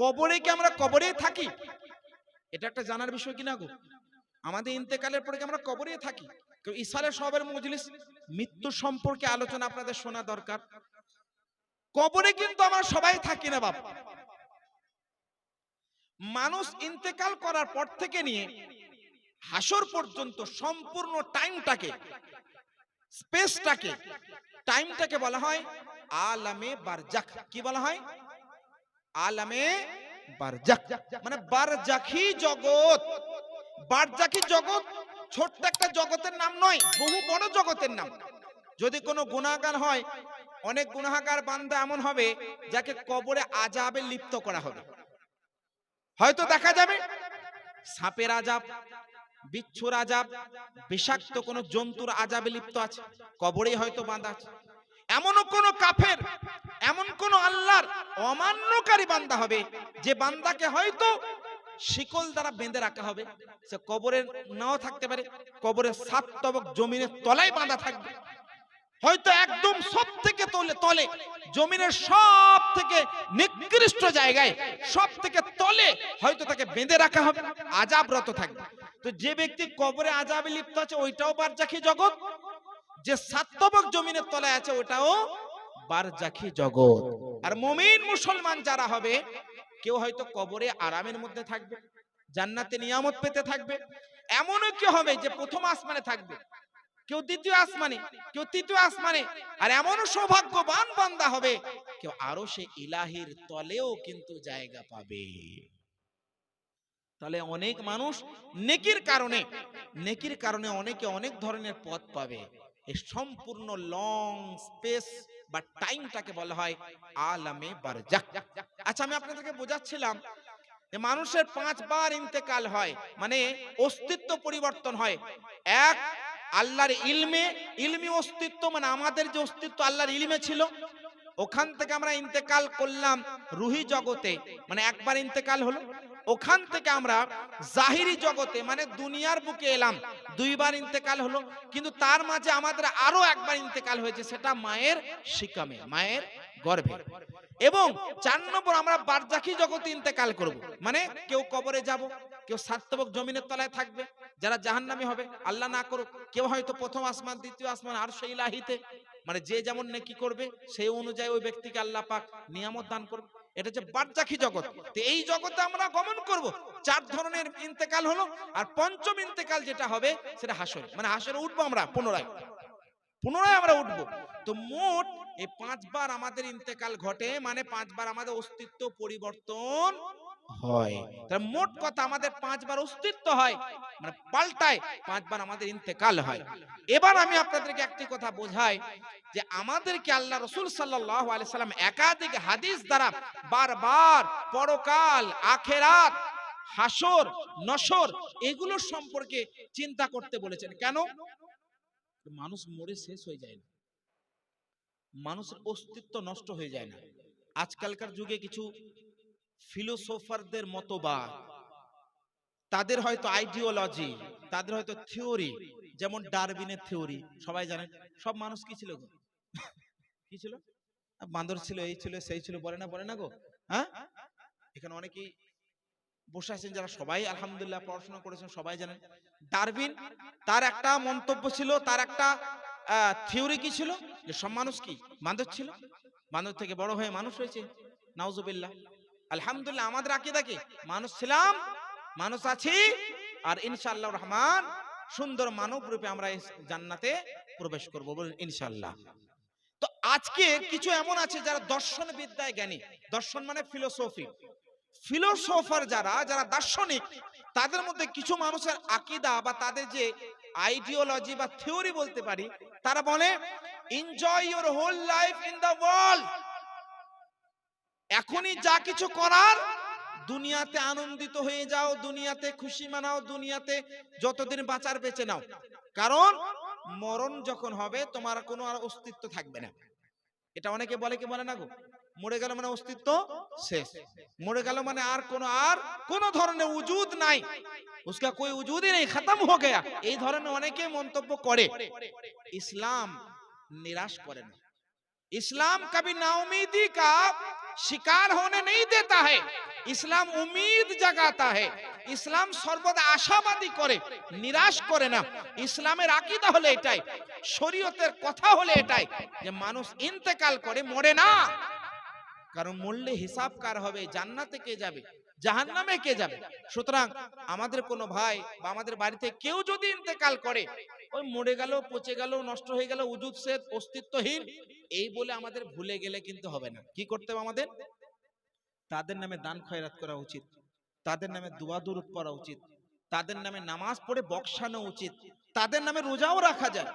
কবরে কি আমরা কবরেই থাকি? এটা একটা জানার বিষয় কিনা গো? আমাদের ইন্তেকালের পরে কি আমরা কবরেই থাকি? ইসালে সবের মজলিস, মৃত্যু সম্পর্কে আলোচনা আপনাদের শোনা দরকার। কবরে কিন্তু আমরা সবাই থাকি না বাপ। মানুষ ইন্তেকাল করার পর থেকে নিয়ে হাসর পর্যন্ত সম্পূর্ণ টাইমটাকে, স্পেসটাকে, টাইমটাকে বলা হয় আলামে বারজাক কি বলা হয়? আলামে বারজাক। মানে বারজাখি জগৎ। বারজাখি জগৎ ছোট্ট একটা জগতের নাম নয় বহু বড় জগতের নাম। যদি কোনো গুণাগার হয় অনেক গুনাহগার বান্দা এমন হবে যাকে কবরে আজাবে লিপ্ত করা হবে। হয়তো দেখা যাবে সাপের আজাব বিচ্ছুর আজাব বিষাক্ত কোনো জন্তুর আজাবে লিপ্ত আছে কবরেই হয়তো বাঁধা আছে। এমনও কোন কাফের, এমন কোন আল্লাহর অমান্যকারী বান্দা হবে যে বান্দাকে হয়তো শিকল দ্বারা বেঁধে রাখা হবে। সে কবরের নাও থাকতে পারে, কবরের সাত তবক জমিনের তলায় বাঁধা থাকবে। হয়তো একদম সব থেকে তলে তলে, জমিনের সব থেকে নিকৃষ্ট জায়গায় সব থেকে তলে হয়তো তাকে বেঁধে রাখা হবে, আজাবরত থাকবে। তো যে ব্যক্তি কবরে আজাবে লিপ্ত আছে, ওইটাও বারজাখি জগৎ। যে সাতবক জমিনের তলায় আছে, ওটাও বারজাখি জগৎ। আর মমিন মুসলমান যারা হবে, কেউ হয়তো কবরে আরামের মধ্যে থাকবে, জান্নাতে নিয়ামত পেতে থাকবে। এমনও কি হবে যে প্রথম আসমানে থাকবে, কেউ দ্বিতীয় আসমানে, কেউ তৃতীয় আসমানে। আর এমনও সৌভাগ্যবান বান্দা হবে, কেউ আরও সে ইলাহির তলেও কিন্তু জায়গা পাবে। তাহলে অনেক মানুষ নেকির কারণে নেকির কারণে অনেকে অনেক ধরনের পথ পাবে। এই সম্পূর্ণ লং স্পেস বা টাইমটাকে বলা হয় আলামে বারজাক। আচ্ছা আমি আপনাদেরকে বোঝাচ্ছিলাম যে মানুষের পাঁচবার ইন্তেকাল হয় মানে অস্তিত্ব পরিবর্তন হয়। এক, আল্লাহর ইলমে, ইলমি অস্তিত্ব মানে আমাদের যে অস্তিত্ব আল্লাহর ইলমে ছিল, ওখান থেকে আমরা ইন্তেকাল করলাম রুহি জগতে। মানে একবার ইন্তেকাল হলো ওখান থেকে আমরা জাহিরি জগতে মানে দুনিয়ার বুকে এলাম। দুইবার ইন্তেকাল হলো, কিন্তু তার মাঝে আমাদের আরও একবার ইন্তেকাল হয়েছে, সেটা মায়ের শিকামে, মায়ের গর্ভে। এবং চার নম্বর, আমরা বারজাখি জগতে ইন্তেকাল করব। মানে কেউ কবরে যাব, কেউ সার্থবক জমিনের তলায় থাকবে, যারা জাহান্নামী হবে, আল্লাহ না করুক, কেউ হয়তো প্রথম আসমান, দ্বিতীয় আসমান আর সেই লাহিতে মানে যে যেমন নেকি করবে, সেই অনুযায়ী ওই ব্যক্তিকে আল্লাহ পাক নিয়ামত দান করবে। এটা হচ্ছে বারজাখি জগৎ। তো এই জগতে আমরা গমন করব। চার ধরনের ইন্তেকাল হলো আর পঞ্চম ইন্তেকাল যেটা হবে সেটা হাসর। মানে হাসরে উঠবো আমরা পুনরায়। পুনরায় আমরা উঠবো। তো মোট এই পাঁচবার আমাদের ইন্তেকাল ঘটে মানে পাঁচবার আমাদের অস্তিত্ব পরিবর্তন হয়। তাহলে মোট কথা আমাদের পাঁচবার অস্তিত্ব হয় মানে পাল্টায় পাঁচবার আমাদের ইন্তেকাল হয়। এবার আমি আপনাদেরকে একটি কথা বোঝাই, যে আমাদেরকে আল্লাহ রসুল সাল্লাহ সাল্লাম একাধিক হাদিস দ্বারা বারবার পরকাল, আখেরাত, হাসর, নসর এগুলো সম্পর্কে চিন্তা করতে বলেছেন। কেন? মানুষ মরে শেষ হয়ে যায় না। মানুষের অস্তিত্ব নষ্ট হয়ে যায় না। আজকালকার যুগে কিছু ফিলোসোফারদের মতবাদ তাদের হয়তো আইডিওলজি তাদের হয়তো থিওরি যেমন ডারবিনের থিওরি সবাই জানেন, সব মানুষ কি ছিল গো? কি ছিল? বান্দর ছিল, এই ছিল, সেই ছিল, বলে না বলে না গো? হ্যাঁ? এখানে অনেকেই বসে আছেন যারা সবাই আলহামদুলিল্লাহ পড়াশোনা করেছেন, সবাই জানেন। ডারবিন তার একটা মন্তব্য ছিল, তার একটা থিওরি কি ছিল? যে সব মানুষ কি? বান্দর ছিল? বান্দর থেকে বড় হয়ে মানুষ হয়েছে? নাউজুবিল্লাহ। আলহামদুলিল্লাহ, আমাদের আকিদা কি? মানুষ ছিলাম, মানুষ আছি, আর ইনশাআল্লাহ রহমান, সুন্দর মানব রূপে আমরা জান্নাতে প্রবেশ করব বলুন, ইনশাআল্লাহ। তো আজকে কিছু এমন আছে যারা দর্শন বিদ্যায় জ্ঞানী। দর্শন মানে ফিলোসফি ফিলোসোফার যারা যারা দার্শনিক, তাদের মধ্যে কিছু মানুষের আকিদা বা তাদের যে আইডিওলজি বা থিওরি বলতে পারি, তারা বলে enjoy your whole life in the world এখনই যা কিছু করার, দুনিয়াতে আনন্দিত হয়ে যাও, দুনিয়াতে খুশি মানাও, দুনিয়াতে যতদিন বাঁচার বেঁচে নাও। কারণ, মরণ যখন হবে, তোমার কোনো আর অস্তিত্ব থাকবে না। এটা অনেকে বলে, কি বলে না গো? মরে গেল মানে অস্তিত্ব শেষ মরে গেল মানে আর কোন আর কোন ধরনের উজুদ নাই উসকা কোই উজুদই নেই খতম হো গয়া এই ধরনের অনেকে মন্তব্য করে ইসলাম নিরাশ করে না ইসলাম কবি নাউমিদি কা शिकार होने नहीं देता है ইসলাম উমিদ জাগাতা হে ইসলাম সর্বদা আশাবাদী করে নিরাশ করে না ইসলামের আকীদা হলে এটাই শরীয়তের কথা হলে এটাই যে মানুষ ইন্তেকাল করে মরে না কারণ মরলে হিসাব কার হবে? জান্নাতে কে যাবে? জাহান্নামে কে যাবে? সুতরাং আমাদের কোনো ভাই বা আমাদের বাড়িতে কেউ যদি ইন্তেকাল করে, ওই মরে গেল, পচে গেল, নষ্ট হয়ে গেল, উজুদ, সেদ, অস্তিত্বহীন, এই বলে আমাদের ভুলে গেলে কিন্তু হবে না। কি করতে হবে আমাদের? তাদের নামে দান খয়রাত করা উচিত। তাদের নামে দোয়া দুরুদ পড়া উচিত। তাদের নামে নামাজ পড়ে বক্সানো উচিত। তাদের নামে রোজাও রাখা যায়।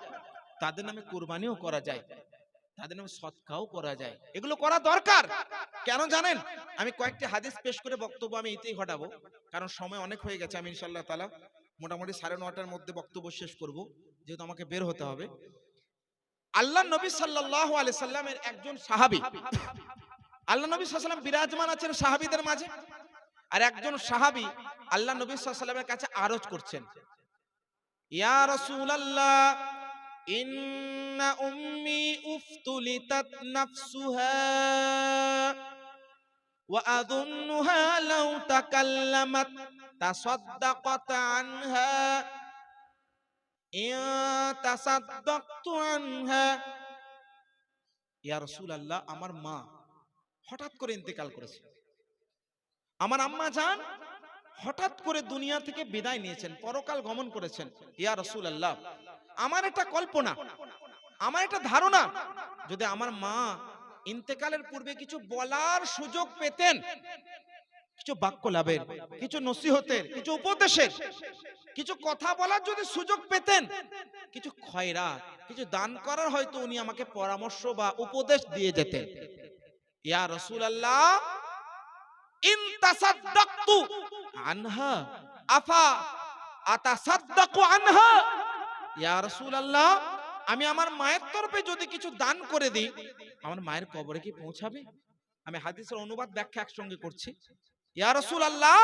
তাদের নামে কুরবানিও করা যায়। তাদের নামে সৎকাও করা যায়। এগুলো করা দরকার। কেন জানেন? আমি কয়েকটি হাদিস পেশ করে বক্তব্য আমি এতেই ঘটাবো। কারণ সময় অনেক হয়ে গেছে, আমি ইনশাল্লাহ তালা মোটামুটি সাড়ে নটার মধ্যে বক্তব্য শেষ করব, যেহেতু আমাকে বের হতে হবে। আল্লাহ নবী সাল্লাহ আলি সাল্লামের একজন সাহাবি। আল্লাহ নবী সাল্লাম বিরাজমান আছেন সাহাবিদের মাঝে। আর একজন সাহাবি আল্লাহ নবী সাল্লামের কাছে আরজ করছেন। ইয়া রাসূলুল্লাহ ইন্না উম্মি উফতুলিতাত নাফসুহা وأظنها لو تكلمت تصدقت عنها إن تصدقت عنها ইয়া রাসূলুল্লাহ আমার মা হঠাৎ করে ইন্তেকাল করেছে আমার আম্মা জান হঠাৎ করে দুনিয়া থেকে বিদায় নিয়েছেন পরকাল গমন করেছেন ইয়া রাসূলুল্লাহ আমার একটা কল্পনা, আমার একটা ধারণা। যদি আমার মা ইন্তেকালের পূর্বে কিছু বলার সুযোগ পেতেন, কিছু বাক্য লাভের, কিছু নসিহতের, কিছু উপদেশের, কিছু কথা বলার যদি সুযোগ পেতেন, কিছু খয়রা, কিছু দান করার হয়তো উনি আমাকে পরামর্শ বা উপদেশ দিয়ে যেতেন। ইয়া ইন তাসাদ্দাকতু আনহা, আফা আতাসাদ্দাকু আনহা? রাসূলুল্লাহ, আমি আমার মায়ের তরফে যদি কিছু দান করে দিই, আমার মায়ের কবরে কি পৌঁছাবে? আমি হাদিসের অনুবাদ ব্যাখ্যা একসঙ্গে করছি। ইয়া রাসূলুল্লাহ,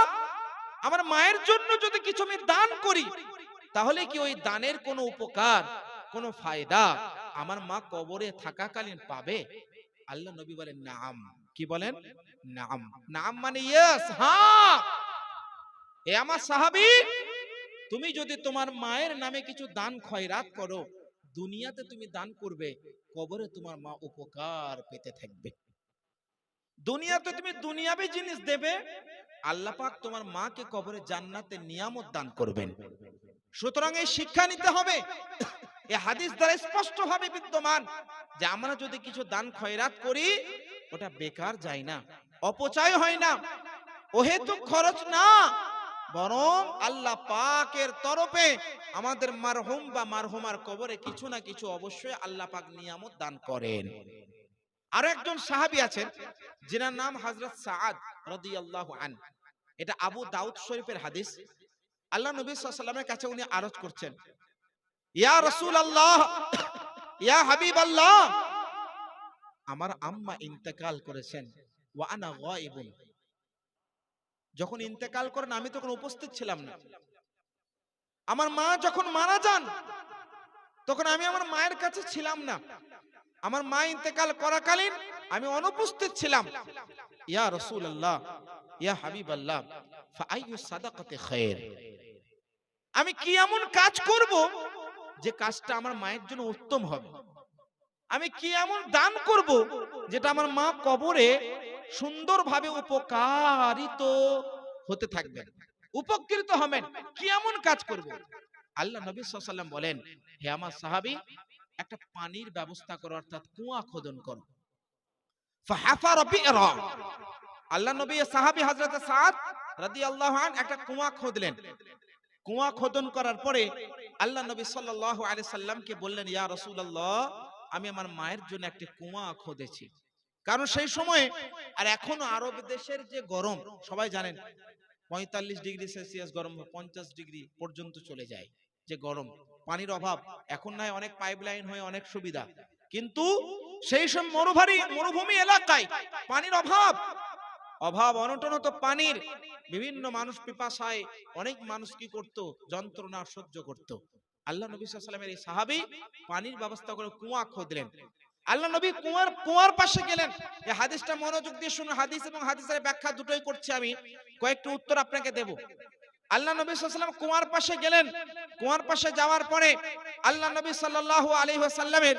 আমার মায়ের জন্য যদি কিছু আমি দান করি, তাহলে কি ওই দানের কোনো উপকার, কোনো ফায়দা আমার মা কবরে থাকাকালীন পাবে? আল্লাহ নবী বলেন, নাম। কি বলেন? নাম। নাম মানে ইয়েস হ্যাঁ। এ আমার সাহাবী তুমি যদি তোমার মায়ের নামে কিছু দান খয়রাত করো, দুনিয়াতে তুমি দান করবে, কবরে তোমার মা উপকার পেতে থাকবে। দুনিয়াতে তুমি দুনিয়াবি জিনিস দেবে, আল্লাহ পাক তোমার মাকে কবরে জান্নাতে নিয়ামত দান করবেন। সুতরাং এই শিক্ষা নিতে হবে। এই হাদিস দ্বারা স্পষ্ট ভাবে বিদ্যমান যে আমরা যদি কিছু দান খয়রাত করি, ওটা বেকার যায় না, অপচয় হয় না। ওহেতু খরচ না। বরং আল্লাহ পাকের তরফে আমাদের মারহুম বা মারহুমার কবরে কিছু না কিছু অবশ্যই আল্লাহ পাক নিয়ামত দান করেন। আরও একজন সাহাবী আছেন, যিনার নাম হযরত সাআদ রাদিয়াল্লাহু আন এটা আবু দাউদ শরীফের হাদিস। আল্লাহ নবী আলাইহি কাছে উনি আরজ করছেন, ইয়া রাসূলুল্লাহ, ইয়া হাবিবাল্লাহ, আমার আম্মা ইন্তেকাল করেছেন, ওয়া আনা গায়িবুন। যখন ইন্তেকাল করেন আমি তখন উপস্থিত ছিলাম না। আমার মা যখন মারা যান তখন আমি আমার মায়ের কাছে ছিলাম না। আমার মা ইন্তেকাল করাকালীন আমি অনুপস্থিত ছিলাম। ইয়া রসুল আল্লাহ ইয়া সাদাকাতি খায়র আমি কি এমন কাজ করব যে কাজটা আমার মায়ের জন্য উত্তম হবে? আমি কি এমন দান করব যেটা আমার মা কবরে সুন্দরভাবে উপকারিত হতে থাকবেন উপকৃত হবেন, কি এমন কাজ করব? আল্লাহ নবী সাল্লাম বলেন, হে আমার সাহাবী, একটা পানির ব্যবস্থা করো, অর্থাৎ কুয়া খোদন করো। আল্লাহ নবী সাহাবী হযরত সাদ রাদিয়াল্লাহু আন একটা কুয়া খোদলেন। কুয়া খোদন করার পরে আল্লাহ নবী সাল্লাল্লাহু আলাইহি সাল্লামকে বললেন, ইয়া রাসূলুল্লাহ, আমি আমার মায়ের জন্য একটি কুয়া খোদেছি। কারণ সেই সময়ে আর এখনও আরব দেশের যে গরম সবাই জানেন পঁয়তাল্লিশ ডিগ্রি সেলসিয়াস গরম পঞ্চাশ ডিগ্রি পর্যন্ত চলে যায় যে গরম পানির অভাব এখন নয় অনেক পাইপলাইন হয়ে অনেক সুবিধা। কিন্তু সেই সব মরুভারি মরুভূমি এলাকায় পানির অভাব। অভাব অনটনত পানির। বিভিন্ন মানুষ পিপাসায় অনেক মানুষ কি করত? যন্ত্রণা সহ্য করত। আল্লাহ নবী সাল্লামের এই সাহাবী পানির ব্যবস্থা করে কুয়া খোদলেন আল্লাহ নবী কুয়ার কুয়ার পাশে গেলেন এই হাদিসটা মনোযোগ দিয়ে শুনুন হাদিস এবং হাদিসের ব্যাখ্যা দুটোই করছি আমি কয়েকটি উত্তর আপনাকে দেব আল্লাহ নবী সাল্লাম কুয়ার পাশে গেলেন কুয়ার পাশে যাওয়ার পরে আল্লাহ নবী সাল্লাল্লাহু আলাইহি ওয়াসাল্লামের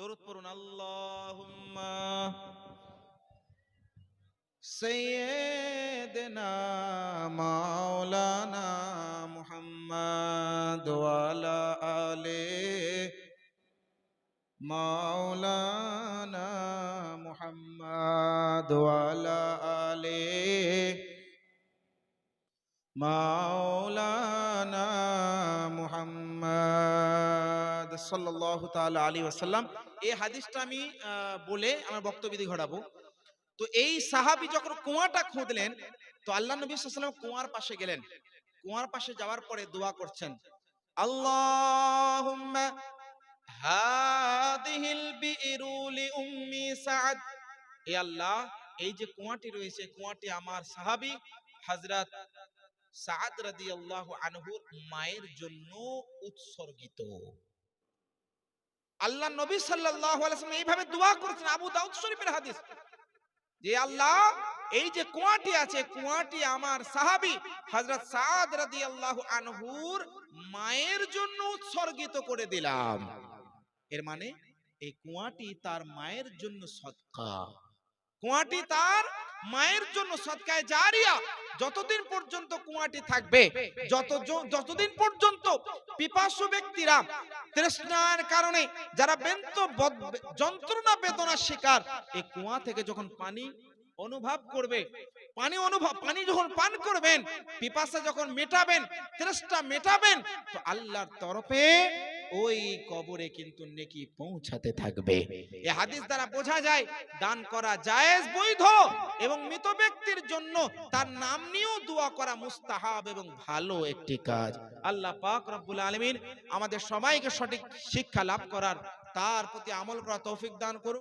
দরুদ পড়ুন আল্লাহুম্মা সাইয়্যিদিনা মাওলানা মুহাম্মদ ওয়ালা আলে মাওলানা মুহাম্মদ ওয়ালা আলে মাওলানা মুহাম্মদ সাল্লাল্লাহু তাআলা আলাইহি ওয়াসাল্লাম, এই হাদিসটা আমি বলে আমার বক্তব্য ঘটাবো তো এই সাহাবী যখন কুয়াটা তো আল্লাহ নবী ওয়াসাল্লাম কুয়ার পাশে গেলেন। কুয়ার পাশে যাওয়ার পরে দোয়া করছেন উম্মি সাদ। আল্লাহ, এই যে কুয়াটি রয়েছে, কুয়াটি আমার সাহাবী হযরত সাদ রাদিয়াল্লাহু আনহুর মায়ের জন্য উৎসর্গিত। আল্লাহ নবী আলাইহি এইভাবে দোয়া করেছেন, আবু দাউদ শরীফের হাদিস। যে আল্লাহ, এই যে কুয়াটি আছে, কুয়াটি আমার সাহাবী হযরত সাদ রাদিয়াল্লাহু আনহুর মায়ের জন্য উৎসর্গিত করে দিলাম। এর মানে এই কুয়াটি তার মায়ের জন্য সদকা কুয়াটি তার মায়ের জন্য সদকায় জারিয়া যতদিন পর্যন্ত কুয়াটি থাকবে, যত যতদিন পর্যন্ত পিপাসু ব্যক্তিরা তৃষ্ণার কারণে যারা বেন্ত যন্ত্রণা বেদনার শিকার, এই কুয়া থেকে যখন পানি অনুভব করবে, পানি অনুভব, পানি যখন পান করবেন, পিপাসা যখন মেটাবেন, তৃষ্ণা মেটাবেন, তো আল্লাহর তরফে ওই কবরে কিন্তু নেকি পৌঁছাতে থাকবে। এ হাদিস দ্বারা বোঝা যায়, দান করা জায়েজ, বৈধ এবং মৃত ব্যক্তির জন্য তার নাম নিয়েও দোয়া করা মুস্তাহাব এবং ভালো একটি কাজ। আল্লাহ পাক রব্বুল আলমিন আমাদের সবাইকে সঠিক শিক্ষা লাভ করার, তার প্রতি আমল করা তৌফিক দান করুন